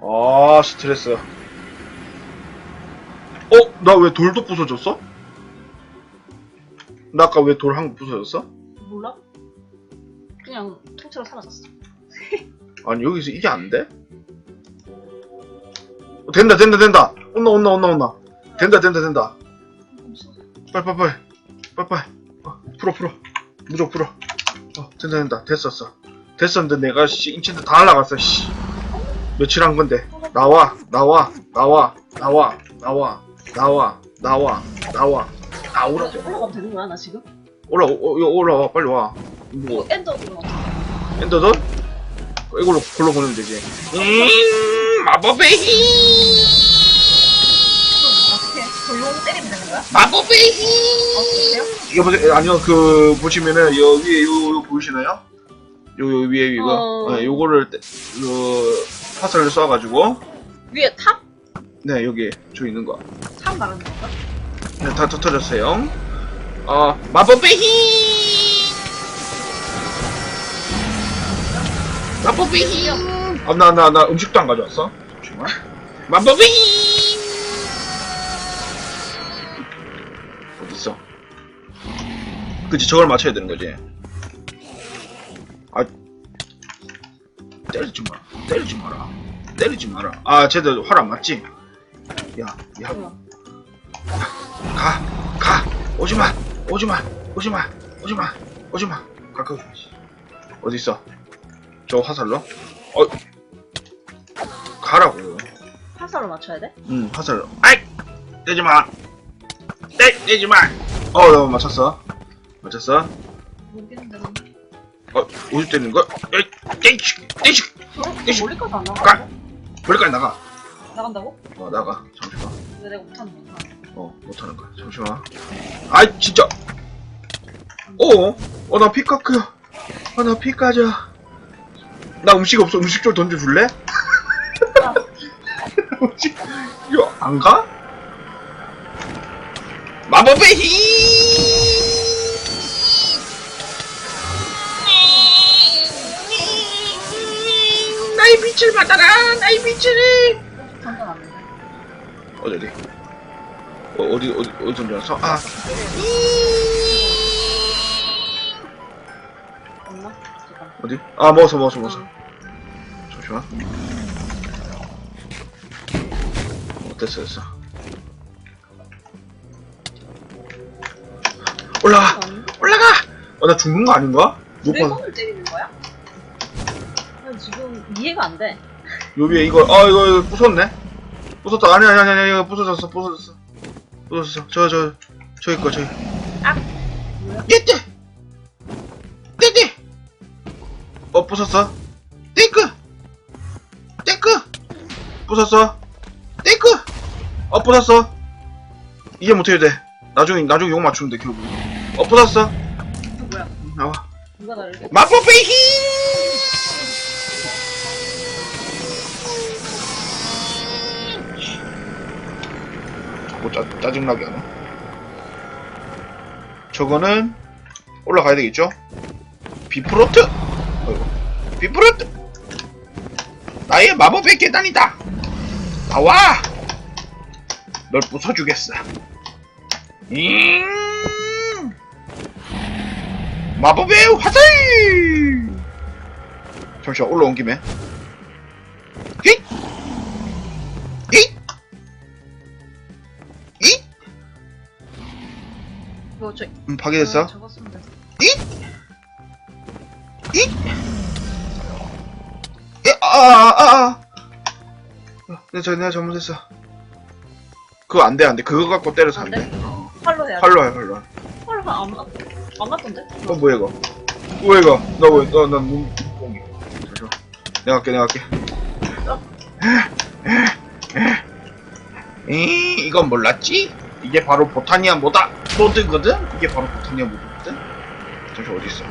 아 스트레스 어? 나 왜 돌도 부서졌어? 나 아까 왜 돌한거 부서졌어? 몰라? 그냥 통째로 사라졌어. 아니 여기서 이게 안 돼? 어, 된다 된다 된다 온나 온나 온나 온나 된다 된다 된다 빨빨빨 빨빨 어, 풀어 풀어 무조건 풀어 어 된다 된다 됐었어 됐었는데 내가 씨 인친데 다 날라갔어 씨 며칠 한 건데 나와 나와 나와 나와 나와 나와 나와 나와 나오라고 올라가면 되는 거야, 나 지금? 올라 오, 오, 올라와 빨리 와 뭐, 이거 엔더 들어갔어. 엔더든? 이걸로 골로 보내면 되지 음 마법의 힘? 돌로 때리면 되는 거야? 마법의 힘? 이거 보세요 아니요 그 보시면은 여 위에 요, 요 보이시나요? 요, 요 위에 이거 어. 네, 요거를 떼- 그 화살을 쏴가지고. 위에 탑? 네 여기 저 있는 거. 탑 말하는 건가? 네, 다 터뜨렸어요. 어 마법의 힘 마법의 힘 아나 나나 음식도 안 가져왔어? 잠시만. 마법의 힘 어딨어? 그치 저걸 맞춰야 되는 거지 때리지 마라 때리지 마라 때리지 마라 아 쟤들 활안 맞지 야야 뭐야? 가, 가, 오지 마, 오지 마, 오지 마, 오지 마, 오지 마. 가까이 좀. 어디 있어? 저 화살로? 어, 가라고. 화살로 맞춰야 돼? 응, 화살로. 아이, 떼지 마. 떼, 떼지 마. 어, 나 맞췄어. 맞췄어. 모르겠는데, 난. 어, 어디 때리는 거야? 에이, 떼치, 떼치. 저렇게 이씨. 멀리까지 안 가. 나가? 머리까지 나가. 나간다고? 어, 나가. 잠시만. 왜 내가 못하는 건가? 어, 못하는 거야. 잠시만. 아이, 진짜. 어? 어, 나 피카크야. 아, 나 피카자. 나 음식 없어. 음식 좀 던져줄래? 아, 음식, 이거, 안 가? 마법의 힘! 빛을 받아라! 나의 빛을! 던져놨는데. 어디, 어디? 어, 어디, 어디, 어디 던져놨어? 아? 잠깐. 어디? 아, 먹었어, 먹었어, 먹었어. 어. 잠시만. 어, 됐어, 됐어. 올라가! 올라가! 어, 나 죽는 거 아닌가? 때리는? 난 지금 이해가 안 돼. 요 위에 이거, 아, 이거, 이거 부쉈네? 부쉈다. 아니, 아니, 아니, 아니, 이거 부서졌어, 부서졌어. 부서졌어. 저, 저, 저기 거, 저기. 아! 얘떼! 떼떼! 어, 부쉈어. 땡크! 땡크! 부쉈어. 땡크! 어, 부쉈어. 이게 못해야 돼. 나중에, 나중에 욕 맞추면 돼, 결국. 어, 부쉈어. 뭐야? 나와. 누가 나를 힘! 자꾸 짜, 짜증나게 하네. 저거는 올라가야 되겠죠? 비프로트! 어이구. 비프로트! 나의 마법의 계단이다! 나와! 널 부숴주겠어. 잉! 마법의 화살! 잠시만 올라온 김에 저. 음, 파괴됐어? 어, 돼. 히! 아, 아, 아, 아. 내, 저, 내가 잘못했어. 그거 안 돼, 안 돼. 그거 갖고 때려서 안 안 돼. 돼? 활로 해야 돼. 활로 해, 활로. 해. 활로가 안 맞, 안 맞던데? 어, 뭐야, 이거? 뭐야, 이거? 나 왜, 나, 나, 눈. 잠시만. 내가 할게, 내가 할게. 이, 이건 몰랐지? 이게 바로 보타니아 모다, 모드거든? 이게 바로 보타니아 모드거든? 잠시 어딨어?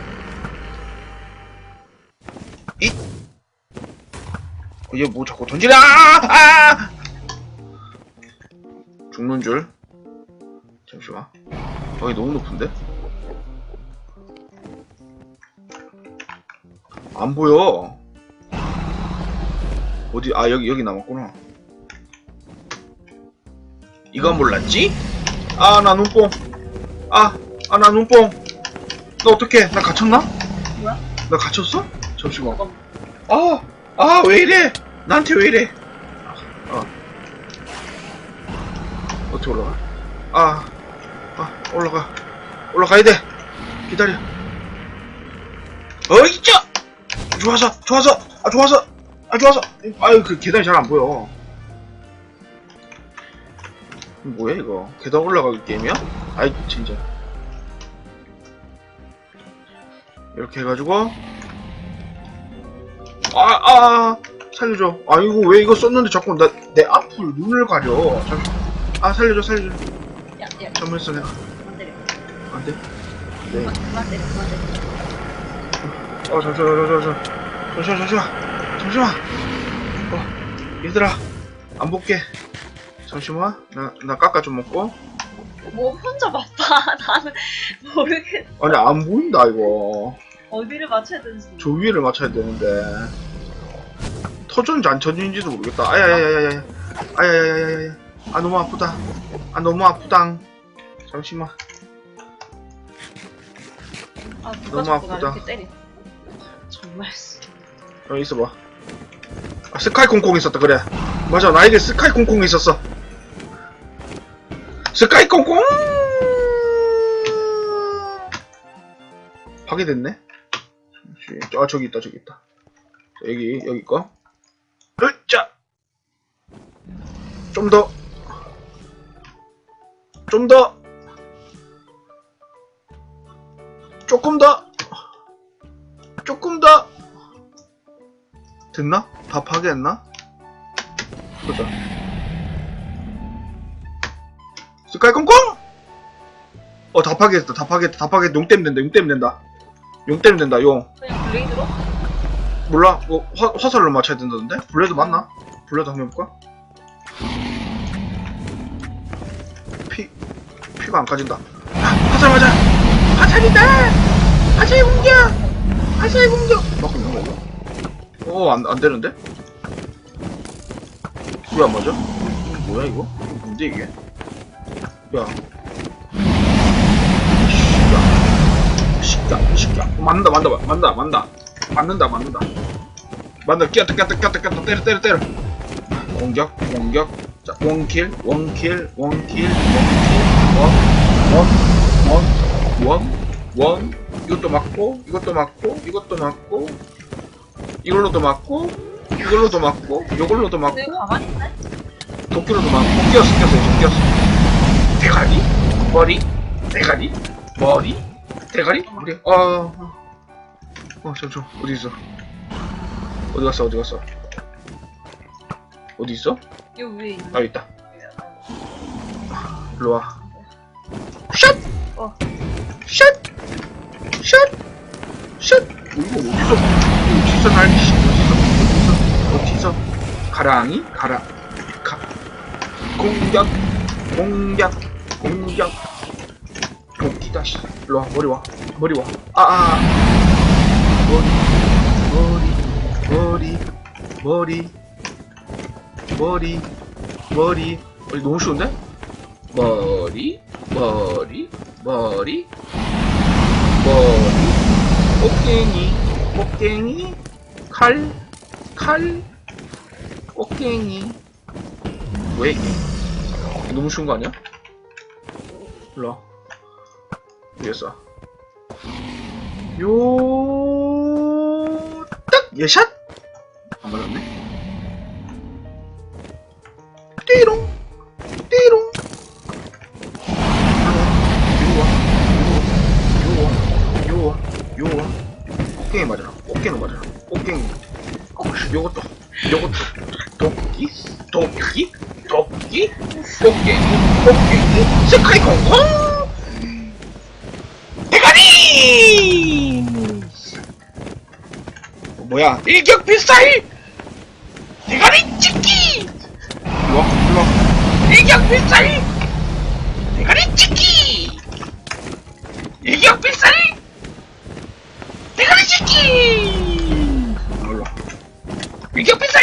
이? 어, 얘뭐 자꾸 던지라! 아! 죽는 줄. 잠시만. 어, 이 너무 높은데? 안 보여. 어디 아 여기 여기 남았구나 이건 몰랐지? 아 나 눈뽕 아 아 나 눈뽕 나 어떡해 나 갇혔나? 뭐야? 나 갇혔어? 잠시만 잠깐만. 아, 아, 왜 이래? 나한테 왜 이래? 아, 어떻게 올라가? 아, 아, 올라가. 올라가야 돼. 기다려. 어이죠! 좋아서, 좋아서, 아, 좋아서, 아, 좋아서. 아유, 그 계단이 잘 안 보여. 뭐야, 이거? 계단 올라가기 게임이야? 아이, 진짜. 이렇게 해가지고, 아, 아, 살려줘. 아, 이거 왜 이거 썼는데 자꾸 나, 내 앞을 눈을 가려. 잠, 아, 살려줘, 살려줘. 야, 야, 잘못했어, 내가. 그만 때려. 안 돼. 네. 어, 잠시만, 잠시만, 잠시만, 잠시만, 잠시만. 어, 얘들아, 안 볼게. 잠시만, 나, 나 깎아 좀 먹고. 뭐 혼자 맞봐. 나는 모르겠. 아니, 안 보인다, 이거. 어디를 맞춰야 되는지. 저 위를 맞춰야 되는데. 터졌는지 안 터졌는지도 모르겠다. 아야야야야야. 아야야야야야. 아, 너무 아프다. 아, 너무 아프당. 잠시만. 아, 누가 너무 자꾸 나 아프다. 이렇게 때려. 정말. 여기 있어봐. 아, 스카이 콩콩 있었다, 그래. 맞아, 나에게 스카이 콩콩 있었어. 스카이 콩콩! 파괴됐네? 아, 저기 있다, 저기 있다. 자, 여기, 여기 거. 으짜! 좀 더. 좀 더. 조금 더. 조금 더. 됐나? 다 파괴했나? 보자. 스카이 콩콩! 어, 다 파괴했다, 다 파괴했다, 다 파괴했다. 용 때문에 된다, 용 때문에 된다. 용 때문에 된다, 용. 그냥 블레이드로? 몰라? 뭐, 화, 화살로 맞춰야 된다던데? 블레드 맞나? 블레드 한번 해볼까? 피, 피가 안 까진다. 아, 화살 맞아! 화살이다! 화살 공격! 화살 공격! 맞고 있는 거야? 어, 안, 안 되는데? 왜 안 맞아? 뭐야, 이거? 이거 뭔데, 이게? 야. 시까, 시까. 맞는다, 맞는다, 맞는다, 맞는다. 맞는다, 맞는다. 맞는다, 꼈다, 꼈다, 꼈다, 꼈다. 때려, 때려, 때려. 공격, 공격. 자, 원킬, 원킬, 원킬, 원킬, 원, 원, 원, 원, 원. 이것도 맞고, 이것도 맞고, 이것도 맞고, 이걸로도 맞고, 이걸로도 맞고, 이걸로도 맞고, 가만히 있네? 도끼로도 맞고, 끼었어, 끼었어, 끼었어. 대가리, 머리, 대가리, 머리, 대가리, 머리. 어, 어, 어, 저, 저, 어디 있어? 어디 갔어, 어디 갔어? 어디 있어? 요 위에 있네. 아, 여기 있다. 일로 와. 샷! 어. 샷! 샷! 샷! 어, 이거 어디서, 어디서 날씨, 어디서, 어디서, 어디서, 가랑이? 가라, 가, 공격, 공격, 공격, 도끼다, 씨. 일로 와, 머리 와, 머리 와. 아, 아, 아. 머리, 머리, 머리, 머리, 머리, 머리. 머리 너무 쉬운데? 머리, 머리, 머리, 머리, 꽃갱이, 꽃갱이, 칼, 칼, 꽃갱이. 왜? 너무 쉬운 거 아니야? 일로 와. 위에서. 요, 딱! 예샷! 안 맞았네? 띠롱! 띠롱! 요와, 요와, 요와, 요와. 꽃갱이 맞아라. 꽃갱이 맞아라. 꽃갱이. 어, 요것도, 요것도. 도끼, 도끼, 도끼, 꽃갱이, 꽃갱이, 스카이 콩콩! 대가리! 어, 뭐야? 일격 필살! 대가리 찍기! 일로 와. 일격 필살! 대가리 찍기! 일격 필살! 대가리 찍기! 일로 와. 일격 필살!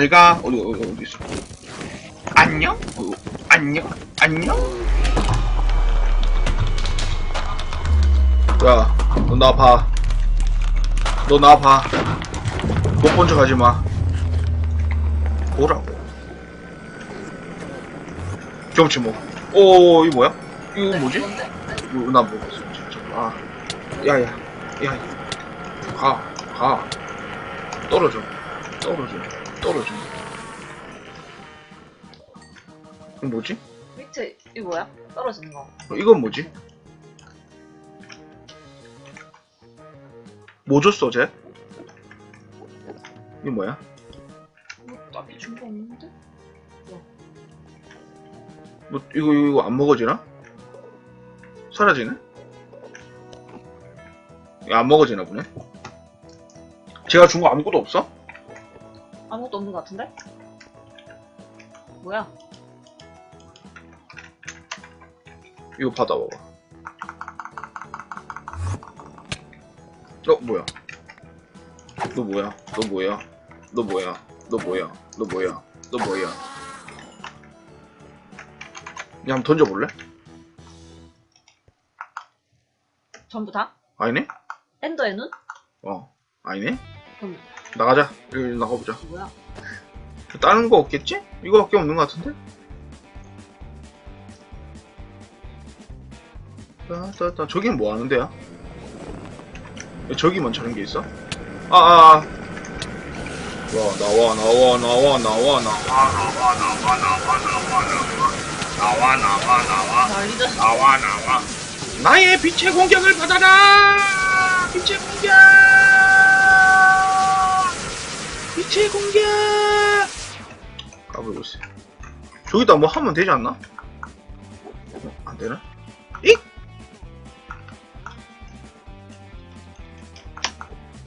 잘가. 어디 어디 어디 있어? 안녕? 어, 안녕? 안녕? 야너 나 봐. 너 나 봐. 못 본 척 하지 마. 보라고? 경치 뭐오 이거 뭐야? 이거 뭐지? 이거 나 모르겠어 진짜. 아 야야 야. 가, 가. 떨어져. 떨어져. 이거 뭐지? 밑에 이거 뭐야? 떨어지는 거. 어, 이건 뭐지? 뭐 줬어, 쟤? 이게 뭐야? 뭐 딱히 준거 없는데? 뭐, 이거, 이거 안 먹어지나? 사라지네? 이거 안 먹어지나 보네? 제가 준 거 아무것도 없어? 아무것도 없는 거 같은데? 뭐야? 이거 받아봐봐. 어, 뭐야? 너 뭐야? 너 뭐야? 너 뭐야? 너 뭐야? 너 뭐야? 너 뭐야? 야, 한번 던져볼래? 전부 다? 아니네? 엔더의 눈? 어, 아니네? 나가자. 여기 나가보자. 뭐야? 다른 거 없겠지? 이거밖에 없는 것 같은데? 따따따 저긴 뭐 하는데요? 저기만 저런 게 있어? 아, 아, 아. 와, 나와, 나와, 나와, 나와, 나와, 나와, 나와, 나와, 나와, 나와, 나와, 나와, 나와. 나와, 나와. 나의 빛의 공격을 받아라! 빛의 공격! 빛의 공격! 까불고 있어. 저기다 뭐 하면 되지 않나? 어, 안 되나? 익!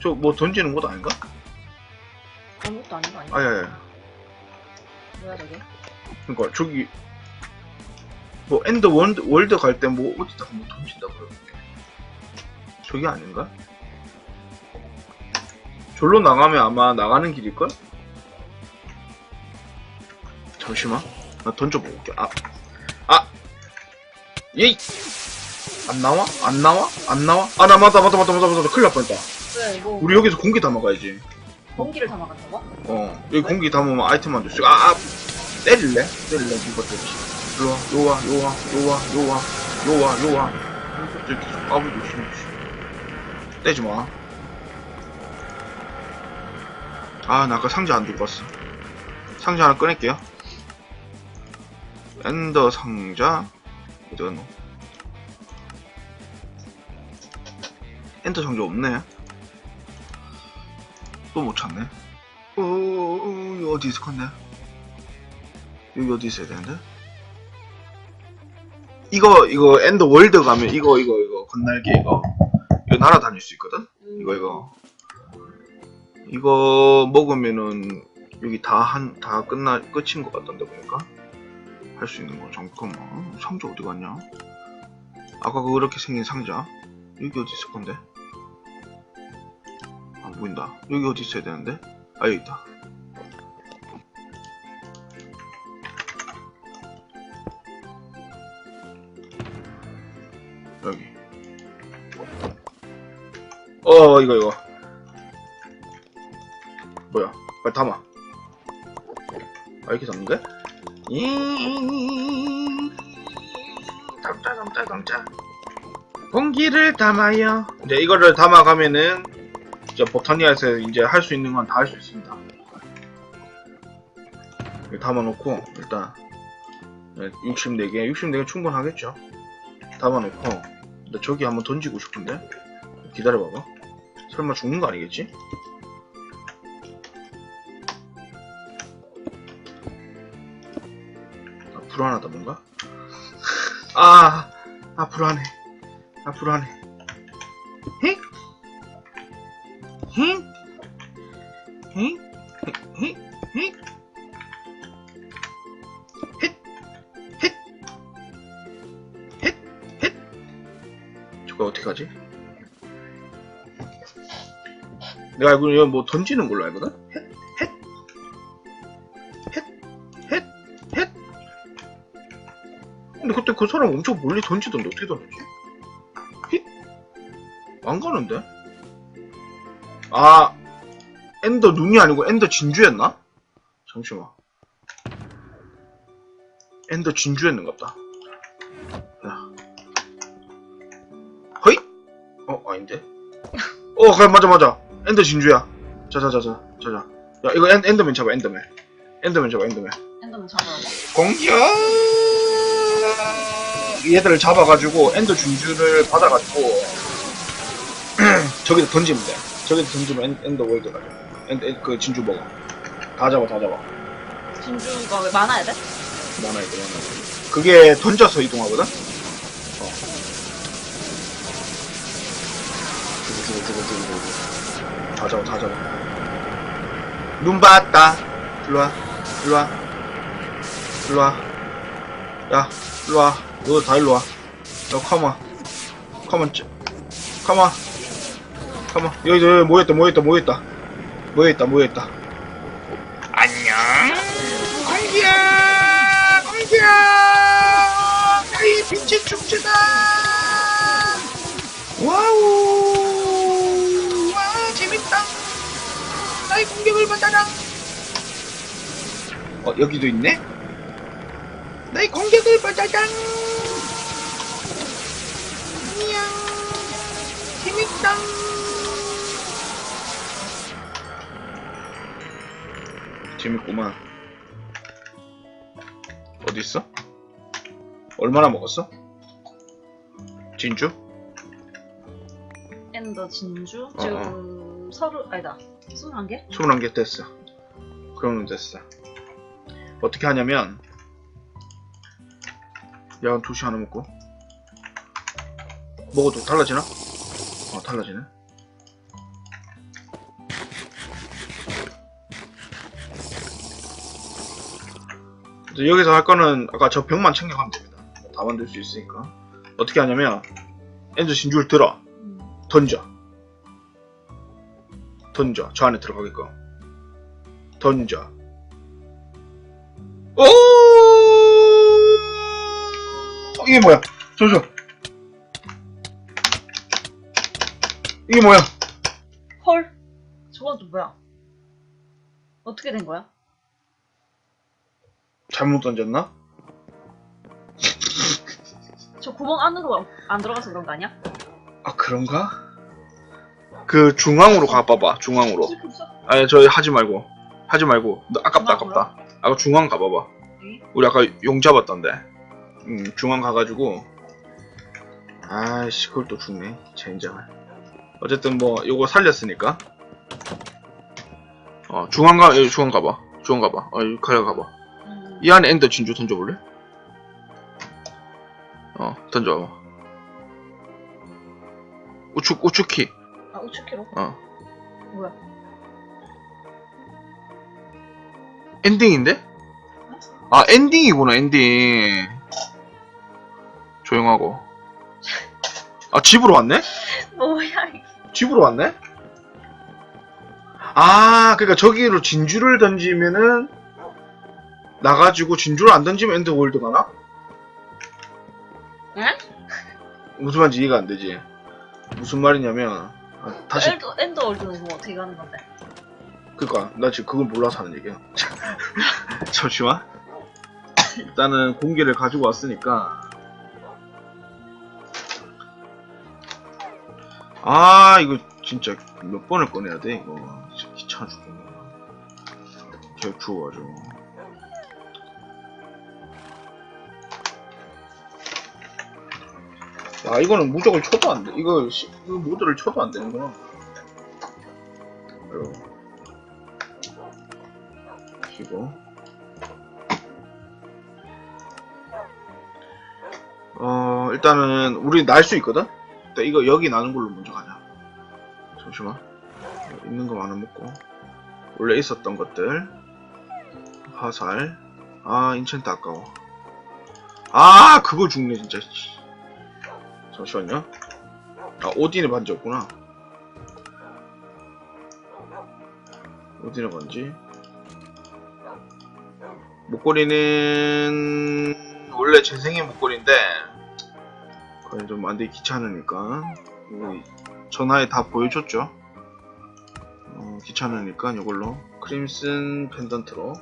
저뭐 던지는 곳 아닌가? 아무것도 아닌 거 아니야? 아야야. 뭐야 저게? 그니까 저기 뭐 엔더 월드, 월드 갈 때 뭐 어디다가 뭐 던진다 그러는데 저게 아닌가? 절로 나가면 아마 나가는 길일걸? 잠시만 나 던져볼게 아! 아! 예이! 안 나와? 안 나와? 안 나와? 아 나 맞다 맞다 맞다 맞다 맞다 큰일 날 뻔했다 왜, 뭐, 우리 여기서 공기 담아가야지 공기를 담아간다고? 어, 여기 공기 담으면 아이템만 줄 수, 아, 아, 때릴래? 때릴래? 일로와, 요와, 요와, 요와, 요와, 요와, 요와. 저기, 까불 조심, 조심. 떼지 마. 아, 나 아까 상자 안 들고 왔어. 상자 하나 꺼낼게요. 엔더 상자, 어디가 노? 엔더 상자 없네. 또 못 찾네. 어, 어, 어, 어디 있을 건데? 여기 어디 있어야 되는데? 이거, 이거, 엔더 월드 가면, 이거, 이거, 이거, 건날개, 이거. 이거 날아다닐 수 있거든? 음, 이거, 이거. 이거 먹으면은, 여기 다 한, 다 끝나, 끝인 것 같던데, 보니까. 할 수 있는 거. 잠깐만. 상자 어디 갔냐? 아까 그렇게 생긴 상자. 여기 어디 있을 건데? 안 보인다. 여기 어디 있어야 되는데? 아, 여기 있다. 여기. 어, 이거, 이거. 빨리 담아. 아, 이렇게 담는 거야? 이 담자, 담자, 담자. 공기를 담아요. 이제 이거를 담아가면은, 이제 보타니아에서 이제 할 수 있는 건 다 할 수 있습니다. 담아놓고, 일단, 64개, 64개 충분하겠죠? 담아놓고, 저기 한번 던지고 싶은데? 기다려봐봐. 설마 죽는 거 아니겠지? 불안하다, 뭔가? 아, 아, 불안해. 아, 불안해. 히? 히? 히? 히? 히? 힛! 힛! 힛! 힛! 저거 어떻게 하지? 내가 알고는 이거 뭐 던지는 걸로 알거든? 헷? 헷? 근데 그 사람 엄청 멀리 던지던데 어떻게 던지지? 힛? 안 가는데? 아 엔더 눈이 아니고 엔더 진주였나? 잠시만 엔더 진주였는갑다 야 허이? 어 아닌데? 어 그래 맞아 맞아 엔더 진주야 자자자자 자자 야 이거 엔, 엔더맨 잡아 엔더맨 엔더맨 잡아 엔더맨 엔더맨 잡아야 돼. 공격! 얘들을 잡아가지고 엔더 준주를 받아가지고 저기다 던지면 돼. 저기다 던지면 엔, 엔더 월드 가져. 엔더 엔- 그 진주 먹어. 다 잡아 다 잡아. 진주가 왜 많아야 돼? 많아 이거 많아. 그게 던져서 이동하거든. 어. 주고 주고 주고 주고 주고. 다 잡아 다 잡아. 눈 봤다. 일로 와 일로 와 일로 와. 야 일로 와. 너 다 일로 와. 너 컴온. 컴온 컴온. 컴온. 여기 여기 모였다 모였다 모였다. 모였다 모였다. 안녕. 공기야 공기야 나의 빛의 축제다 와우 와 재밌다 나의 공격을 받아라 어 여기도 있네 나의 공격을 받아라 안녕 재밌다 재밌구만 어디 있어? 얼마나 먹었어? 진주? 엔더 진주? 어, 지금 서른 아니다. 스물한 개? 21개 됐어. 그러면 됐어. 어떻게 하냐면 야간 2시 하나 먹고 먹어도 달라지나? 어 달라지네. 여기서 할 거는 아까 저 병만 챙겨가면 됩니다. 다 만들 수 있으니까. 어떻게 하냐면 엔저 진주를 들어 음. 던져 던져 저 안에 들어가게끔 던져 오 어, 이게 뭐야 잠시만 이게 뭐야 헐. 저건 또 뭐야? 어떻게 된 거야? 잘못 던졌나? 저 구멍 안으로 안 들어가서 그런 거 아니야? 아 그런가? 그 중앙으로 가봐봐 중앙으로? 아니 저 하지 말고 하지 말고 너 아깝다? 아깝다 아까 중앙 가봐봐 응? 우리 아까 용 잡았던데 음 중앙 가가지고 아이씨 그걸 또 죽네 젠장을 어쨌든 뭐 요거 살렸으니까 어 중앙 가 여기 중앙 가봐 중앙 가봐 어 여기 가야 가봐 음. 이 안에 엔더 진주 던져볼래? 어 던져봐 우측 우측키 아, 우측키로? 어 뭐야? 엔딩인데? 아 엔딩이구나 엔딩 조용하고 아 집으로 왔네? 뭐야, 이게. 집으로 왔네? 아 그러니까 저기로 진주를 던지면은 나가지고 진주를 안 던지면 엔더월드 가나? 응? 무슨 말인지 이해가 안 되지 무슨 말이냐면 아, 다시 엔더, 엔더 월드는 그럼 어떻게 가는 건데? 그니까 나 지금 그건 몰라서 하는 얘기야 잠시만 일단은 공기를 가지고 왔으니까 아 이거 진짜 몇 번을 꺼내야 돼 이거. 진짜 귀찮아 죽겠네. 계속 주워가지고. 야 이거는 무적을 쳐도 안돼. 이거, 시- 이거 모드를 쳐도 안 되는구나 이러고. 키고. 어 일단은 우리 날 수 있거든? 일단 이거 여기 나는 걸로 먼저 가자. 잠시만. 있는 거 많아 먹고. 원래 있었던 것들. 화살. 아 인챈트 아까워. 아 그거 죽네 진짜. 씨. 잠시만요. 아 오딘의 반지였구나. 오딘의 반지. 목걸이는 원래 재생의 목걸이인데 그건 좀 만들기 귀찮으니까 이거 전화에 다 보여줬죠. 어, 귀찮으니까 이걸로 크림슨 펜던트로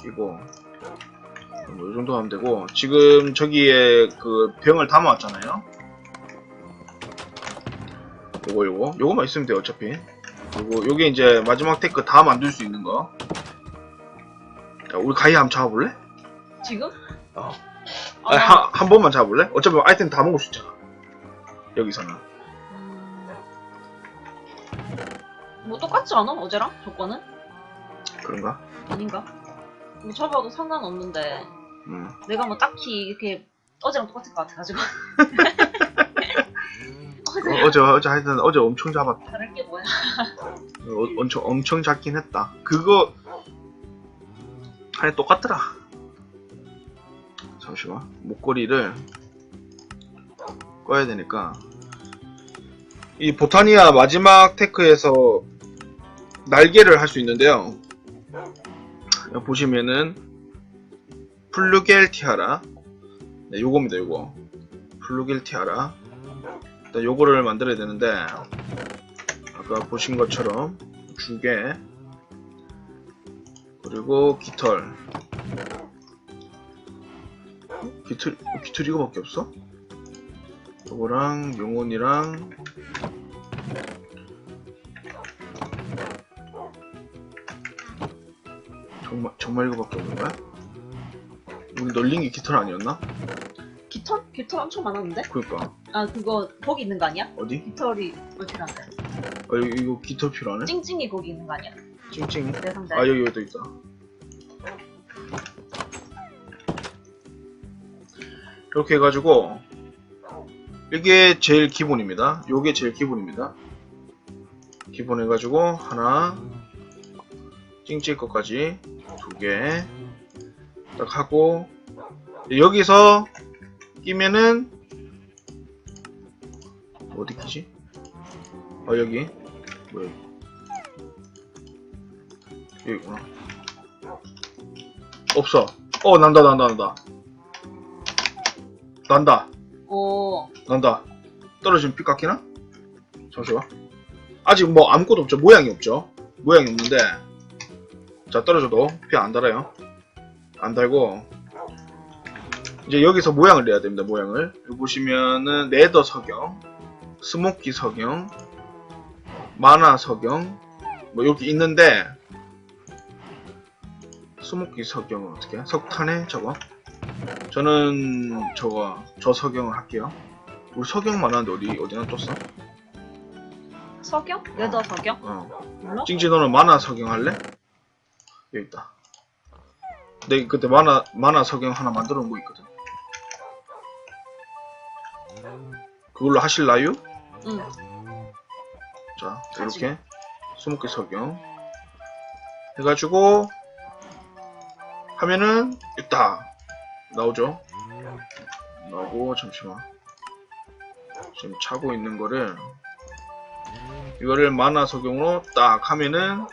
끼고 뭐, 이 정도 하면 되고 지금 저기에 그 병을 담아왔잖아요. 요거 요거 요거만 있으면 돼요 어차피. 요거 요게 이제 마지막 테크 다 만들 수 있는 거. 야, 우리 가위 한번 잡아볼래? 지금? 어. 아, 한, 한 번만 잡아볼래? 어차피 아이템 다 먹을 수 있잖아. 여기서는. 음... 뭐 똑같지 않아? 어제랑? 조건은? 그런가? 아닌가? 뭐 잡아도 상관없는데 음. 내가 뭐 딱히 이렇게 어제랑 똑같을 것 같아가지고 어제 어, 어제, 어제 하여튼, 어제 엄청 잡았다. 다를 게 뭐야 어, 엄청, 엄청 잡긴 했다. 그거, 아니, 똑같더라. 잠시만. 목걸이를 꺼야 되니까. 이 보타니아 마지막 테크에서 날개를 할 수 있는데요. 보시면은, 플루겔 티아라. 네, 요겁니다, 요거. 플루겔 티아라. 일단 요거를 만들어야 되는데, 아까 보신 것처럼 두 개, 그리고 깃털. 어? 깃털, 어, 깃털 이거밖에 없어? 요거랑 영혼이랑 정말 정말 이거밖에 없는 거야? 우리 널린 게 깃털 아니었나? 깃털? 깃털 엄청 많았는데? 그니까 아 그거 거기 있는 거 아니야? 어디? 깃털이 왜 필요한데? 아 이거, 이거 깃털 필요하네? 찡찡이 거기 있는 거 아니야? 찡찡이? 내 상자에 아 여기 여기도 있다. 이렇게 해가지고 이게 제일 기본입니다. 요게 제일 기본입니다. 기본 해가지고 하나 찡찡 것까지 두 개 딱 하고 여기서 끼면은 어디 끼지? 아 여기 뭐야 여기구나. 없어. 어, 난다, 난다, 난다. 난다, 오 난다. 떨어지면 피 깎이나? 잠시만. 아직 뭐 아무것도 없죠. 모양이 없죠. 모양이 없는데. 자, 떨어져도 피 안 달아요. 안 달고. 이제 여기서 모양을 내야 됩니다, 모양을. 여기 보시면은, 네더 석영, 스모키 석영, 마나 석영, 뭐 이렇게 있는데, 스모키 석영은 어떻게? 해? 석탄에 저거? 저는 저거 저 석영을 할게요. 우리 석영 많았는데 어디 어디나 떴어? 석영? 레더 석영? 어. 몰라? 찡찡 너는 만화 석영 할래? 여기 있다. 내가 그때 만화 만화 석영 하나 만들어 놓은 거 있거든. 그걸로 하실라요? 응 자. 이렇게 스모키 석영 해가지고 하면은 있다 나오죠? 나오고 잠시만. 지금 차고 있는 거를 이거를 만화 석영으로 딱 하면은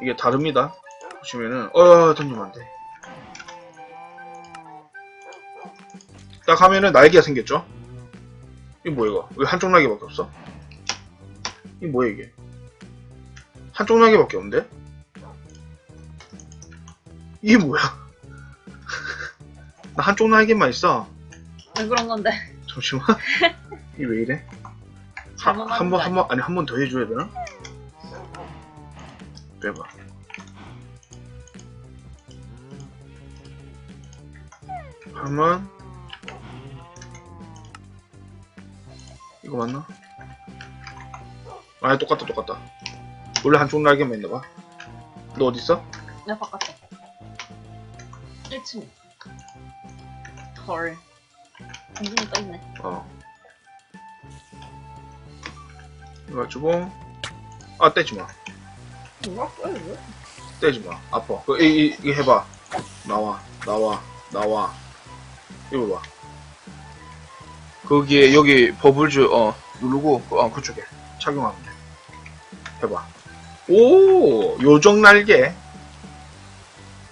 이게 다릅니다. 보시면은 어 던지면 안돼 딱 하면은 날개가 생겼죠? 이게 뭐야 이거? 왜 한쪽 날개밖에 없어? 이게 뭐야 이게? 한쪽 날개밖에 없는데? 이게 뭐야 나 한쪽 날개만 있어. 왜 그런 건데? 잠시만. 이게 왜 이래? 한거번한 번 아니 한 번 더 해줘야 되나? 빼봐. 한 번 이거 맞나? 아 똑같다 똑같다. 원래 한쪽 날개만 있나봐. 너 어딨어? 내 바꿨어 1층 헐. 공중에 떠있네. 어. 그래가지고. 아 떼지 마. 뭐가 떠 이거? 떼지 마. 아파. 그, 이, 이, 이거 해봐. 나와 나와 나와. 이거 봐. 거기에 여기 버블즈 어 누르고 어 그쪽에 착용하면 돼. 해봐. 오! 요정 날개.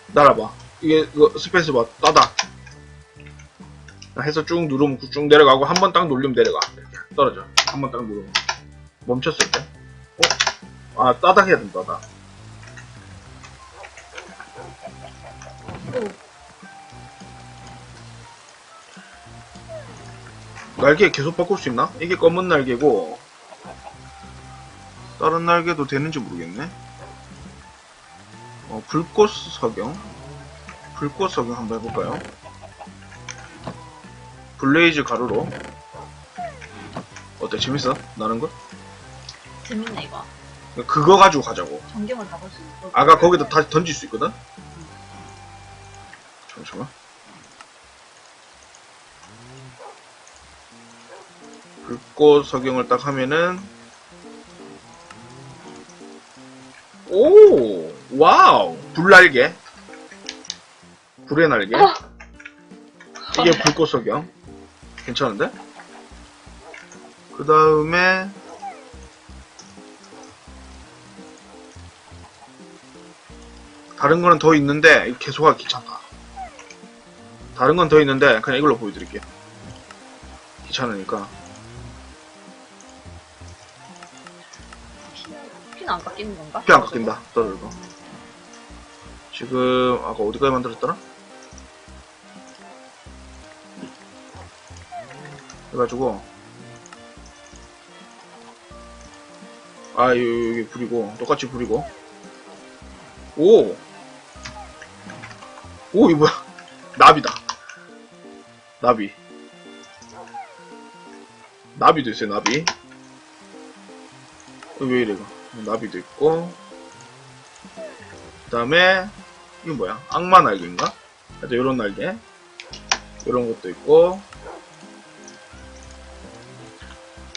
날아봐. 이게 그 스페이스 바 따다 해서 쭉 누르면 쭉 내려가고 한 번 딱 누르면 내려가. 떨어져. 한 번 딱 누르면. 멈췄을 때. 어? 아, 따닥 해야 된다, 따닥. 오, 날개 계속 바꿀 수 있나? 이게 검은 날개고 다른 날개도 되는지 모르겠네. 어, 불꽃 석영. 불꽃 석영 한번 해볼까요? 블레이즈 가루로. 어때? 재밌어? 나는 거? 재밌네, 이거. 그거 가지고 가자고. 전경을 잡을 수 있고. 아까 거기다 다시 던질 수 있거든? 잠시만. 불꽃 석영을 딱 하면은 오 와우 불날개 불의 날개 어. 이게 불꽃 석영 괜찮은데? 그 다음에 다른 거는 더 있는데 이거 계속 하기 귀찮다. 다른 건 더 있는데 그냥 이걸로 보여드릴게요. 귀찮으니까 피는 안 깎이는 건가? 피 안 깎인다. 떨어져. 지금 아까 어디까지 만들었더라? 해가지고 아 여기, 불이고 똑같이 불이고 오! 오, 이 뭐야? 나비다. 나비. 나비도 있어요, 나비. 어, 왜 이래, 이거. 나비도 있고. 그 다음에, 이건 뭐야? 악마 날개인가? 하여튼 요런 날개. 요런 것도 있고.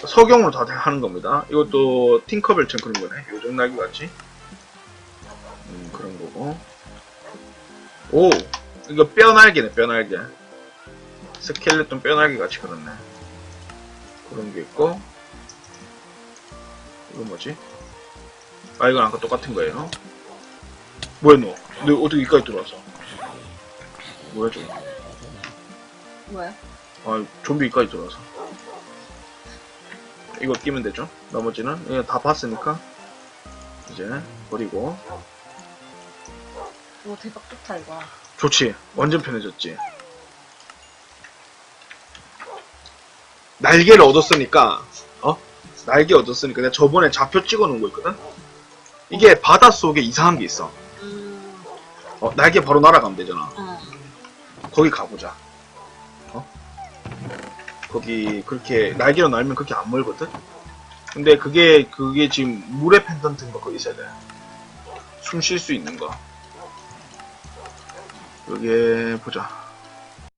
석영으로 다 하는 겁니다. 이것도 팅커벨처럼 그런 거네. 요정 날개 같이. 음, 그런 거고. 오! 이거 뼈날개네, 뼈날개. 스켈레톤 뼈날개 같이 그렇네. 그런 게 있고. 이건 뭐지? 아, 이건 아까 똑같은 거예요. 뭐야, 너? 너 어떻게 여기까지 들어왔어? 뭐야, 저거? 뭐야? 아, 좀비 여기까지 들어와서. 이거 끼면 되죠? 나머지는? 이거 다 봤으니까. 이제, 버리고. 오, 대박 좋다, 이거. 좋지. 완전 편해졌지. 날개를 얻었으니까, 어? 날개 얻었으니까 내가 저번에 좌표 찍어 놓은 거 있거든? 이게 바닷속에 이상한 게 있어. 음, 어, 날개 바로 날아가면 되잖아. 어. 거기 가보자. 어? 거기 그렇게 날개로 날면 그렇게 안 멀거든? 근데 그게 그게 지금 물의 펜던트인 거 거기 있어야 돼. 숨 쉴 수 있는 거. 여기에 보자.